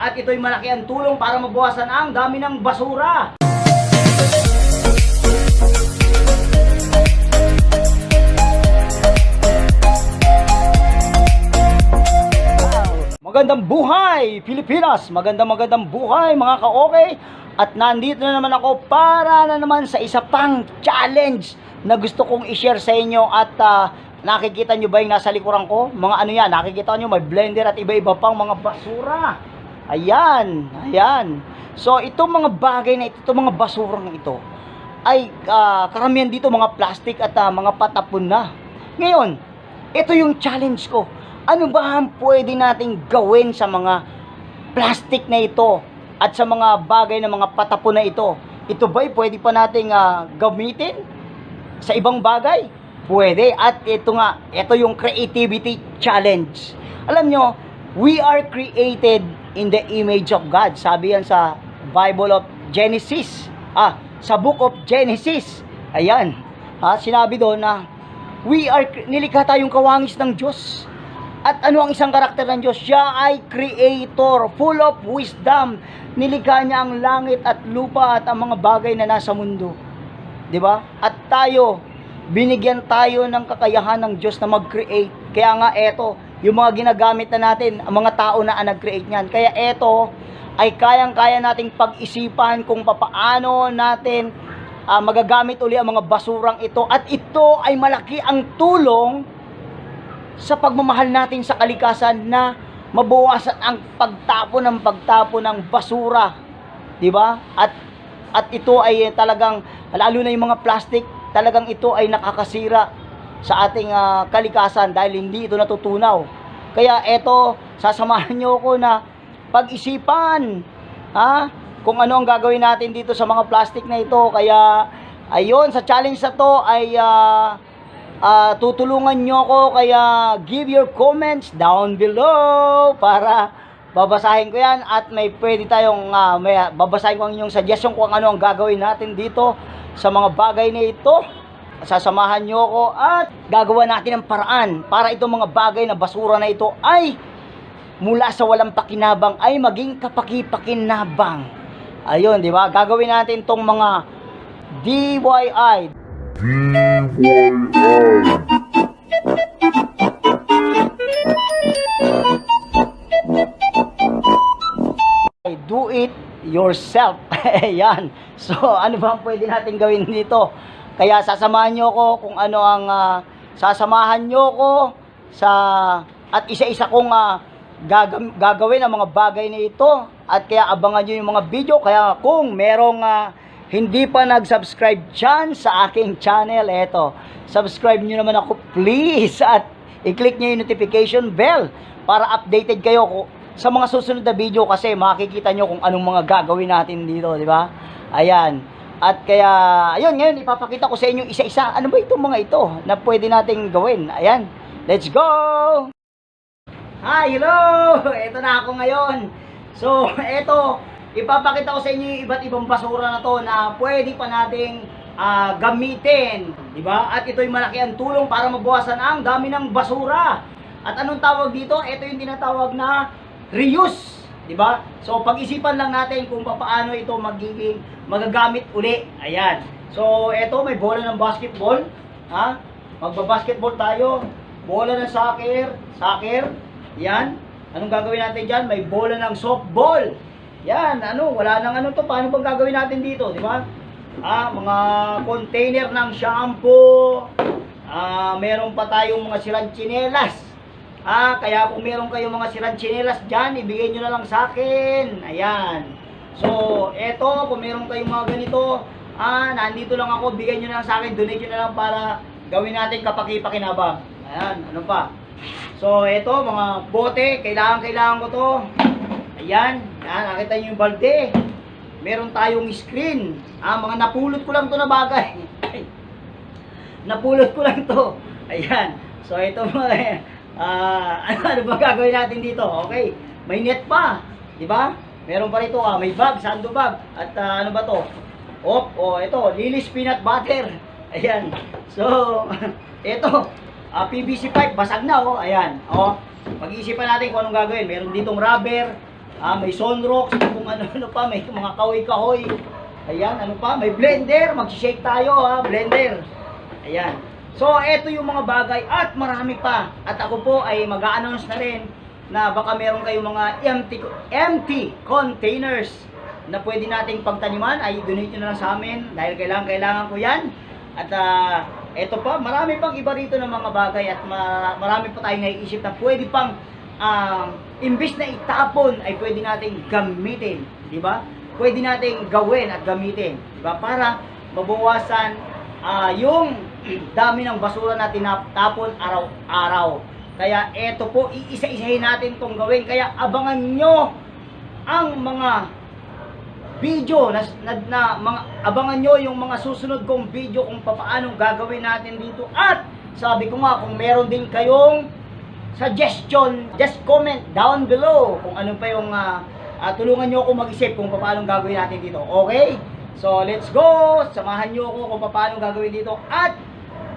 At ito'y malaki ang tulong para mabawasan ang dami ng basura. Magandang buhay, Pilipinas! Magandang magandang buhay, mga ka-okay! At nandito na naman ako para na naman sa isa pang challenge na gusto kong i-share sa inyo at ah, nakikita nyo ba yung nasa likuran ko? Mga ano yan, nakikita nyo may blender at iba-iba pang mga basura. Ayan, ayan. So, itong mga bagay na ito, itong mga basurang ito, ay ah, karamihan dito mga plastic at ah, mga patapon na. Ngayon, ito yung challenge ko. Ano ba ang pwede nating gawin sa mga plastic na ito at sa mga bagay na mga patapon na ito? Ito ba'y pwede pa nating ah, gamitin sa ibang bagay? Pwede. At ito nga, ito yung creativity challenge. Alam nyo, we are created in the image of God. Sabi yan sa Bible of Genesis. Ah, sa book of Genesis. Ayan. Ha, sinabi doon na we are nilikha tayong kawangis ng Diyos. At ano ang isang karakter ng Diyos? Siya ay creator, full of wisdom. Nilikha niya ang langit at lupa at ang mga bagay na nasa mundo. 'Di ba? At tayo, binigyan tayo ng kakayahan ng Diyos na mag-create. Kaya nga eto, yung mga ginagamit na natin, ang mga tao na ang nag-create niyan. Kaya eto ay kayang-kaya nating pag-isipan kung papaano natin ah, magagamit uli ang mga basurang ito at ito ay malaki ang tulong sa pagmamahal natin sa kalikasan na mabawasan ang pagtapon ng pagtapon ng basura. 'Di ba? At at ito ay talagang lalo na yung mga plastic, talagang ito ay nakakasira sa ating ah, kalikasan dahil hindi ito natutunaw. Kaya eto, sasamahan niyo ako na pag-isipan ha kung ano ang gagawin natin dito sa mga plastic na ito. Kaya ayun, sa challenge na to ay ah, Ah, tutulungan nyo ako kaya give your comments down below para babasahin ko yan at may pwede tayong ah, may, babasahin ko ang inyong suggestion kung ano ang gagawin natin dito sa mga bagay na ito sasamahan nyo ako at gagawa natin ng paraan para itong mga bagay na basura na ito ay mula sa walang pakinabang ay maging kapaki-pakinabang ayun di ba gagawin natin tong mga DIY do it yourself. Ayan. So, ano ba ang pwede natin gawin dito? Kaya sasamahan nyo ko kung ano ang ah, sasamahan nyo ko sa at isa-isa kong ah, gagam- gagawin ang mga bagay na ito at kaya abangan nyo yung mga video kaya kung merong ah, hindi pa nag-subscribe dyan sa aking channel, eto, subscribe nyo naman ako please at i-click nyo yung notification bell para updated kayo sa mga susunod na video kasi makikita nyo kung anong mga gagawin natin dito, di ba? Ayan. At kaya, ayun, ngayon ipapakita ko sa inyo isa-isa. Ano ba itong mga ito na pwede nating gawin? Ayan. Let's go! Hi, hello! Ito na ako ngayon. So, ito, ipapakita ko sa inyo yung iba't ibang basura na to na pwede pa nating ah, gamitin. Di ba? At ito'y malaki ang tulong para mabawasan ang dami ng basura. At anong tawag dito? Ito yung tinatawag na reuse. Di ba? So, pag-isipan lang natin kung paano ito magiging magagamit uli. Ayan. So, ito may bola ng basketball. Ha? Magba-basketball tayo. Bola ng soccer. Soccer. Yan. Anong gagawin natin dyan? May bola ng softball. Yan. Ano? Wala nang ano to. Paano bang gagawin natin dito? Di ba? Ah, mga container ng shampoo. Ah, meron pa tayong mga sirang tsinelas. Ah, kaya kung meron kayong mga sirang tsinelas dyan, ibigay nyo na lang sa akin. Ayan. So, eto, kung meron kayong mga ganito, ah, nandito lang ako, bigay nyo na lang sa akin, donate nyo na lang para gawin natin kapaki-pakinabang. Ayan, ano pa? So, eto, mga bote, kailangan, kailangan ko to. Ayan, yan, nakita nyo yung balde. Meron tayong screen. Ah, mga napulot ko lang to na bagay. napulot ko lang to. Ayan. So, ito mga, ah, ano, ano ba gagawin natin dito? Okay. May net pa. Di ba? Meron pa rito, ah, may bag, sando bag. At ah, ano ba to? Op, oh, ito, Lilis peanut butter. Ayan. So, ito, ah, PVC pipe, basag na, oh. Ayan. Oh, pag-iisipan natin kung anong gagawin. Meron ditong rubber. Ah, may sunrocks, kung ano-ano pa, may mga kahoy-kahoy. Ayan, ano pa, may blender, mag-shake tayo ha, blender. Ayan. So, eto yung mga bagay at marami pa. At ako po ay mag-a-announce na rin na baka meron kayong mga empty, empty containers na pwede nating pagtaniman ay donate nyo na lang sa amin dahil kailangan kailangan ko yan. At ah, eto pa, marami pang iba rito ng mga bagay at ma- marami pa tayong naiisip na pwede pang um, imbis na itapon ay pwede nating gamitin, di ba? Pwede nating gawin at gamitin, di ba? Para mabawasan ah, yung dami ng basura na tinatapon araw-araw. Kaya eto po, iisa-isahin natin tong gawin. Kaya abangan nyo ang mga video na, na, na mga abangan nyo yung mga susunod kong video kung paano gagawin natin dito. At sabi ko nga kung meron din kayong suggestion just comment down below kung ano pa yung ah, ah, tulungan nyo ako mag-isip kung paano gagawin natin dito. Okay? So let's go! Samahan nyo ako kung paano gagawin dito. At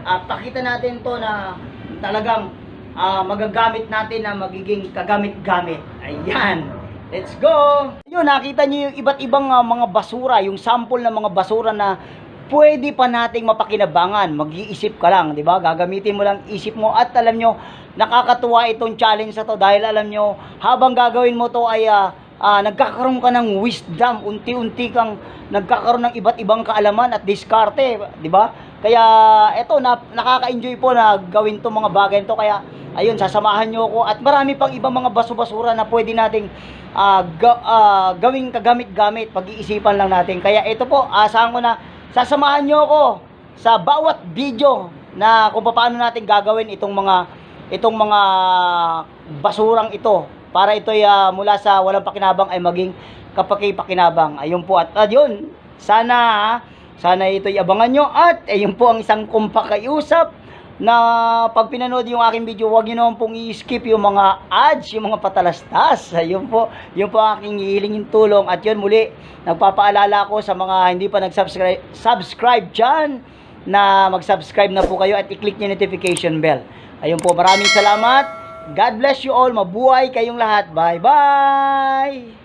ah, pakita natin to na talagang ah, magagamit natin na magiging kagamit-gamit ayan Let's go! Yun, nakita niyo yung iba't ibang ah, mga basura, yung sample ng mga basura na pwede pa nating mapakinabangan. Mag-iisip ka lang, di ba? Gagamitin mo lang isip mo at alam nyo, nakakatuwa itong challenge na to dahil alam nyo, habang gagawin mo to ay ah, ah, nagkakaroon ka ng wisdom, unti-unti kang nagkakaroon ng iba't ibang kaalaman at diskarte, di ba? Kaya eto, na, nakaka-enjoy po na gawin to mga bagay to kaya ayun, sasamahan nyo ako at marami pang ibang mga baso-basura na pwede nating ah, ga- ah, gawing kagamit-gamit, pag-iisipan lang natin. Kaya ito po, asahan ko na sasamahan nyo ako sa bawat video na kung paano natin gagawin itong mga itong mga basurang ito para ito ay mula sa walang pakinabang ay maging kapaki-pakinabang. Ayun po at ayun, sana ah, sana ito'y abangan nyo at ayun po ang isang kumpakausap na pag pinanood yung aking video, huwag nyo naman pong i-skip yung mga ads, yung mga patalastas. Ayun po, yun po ang aking hihilingin tulong. At yun muli, nagpapaalala ko sa mga hindi pa nag-subscribe subscribe dyan, na mag-subscribe na po kayo at i-click nyo notification bell. Ayun po, maraming salamat. God bless you all. Mabuhay kayong lahat. Bye-bye!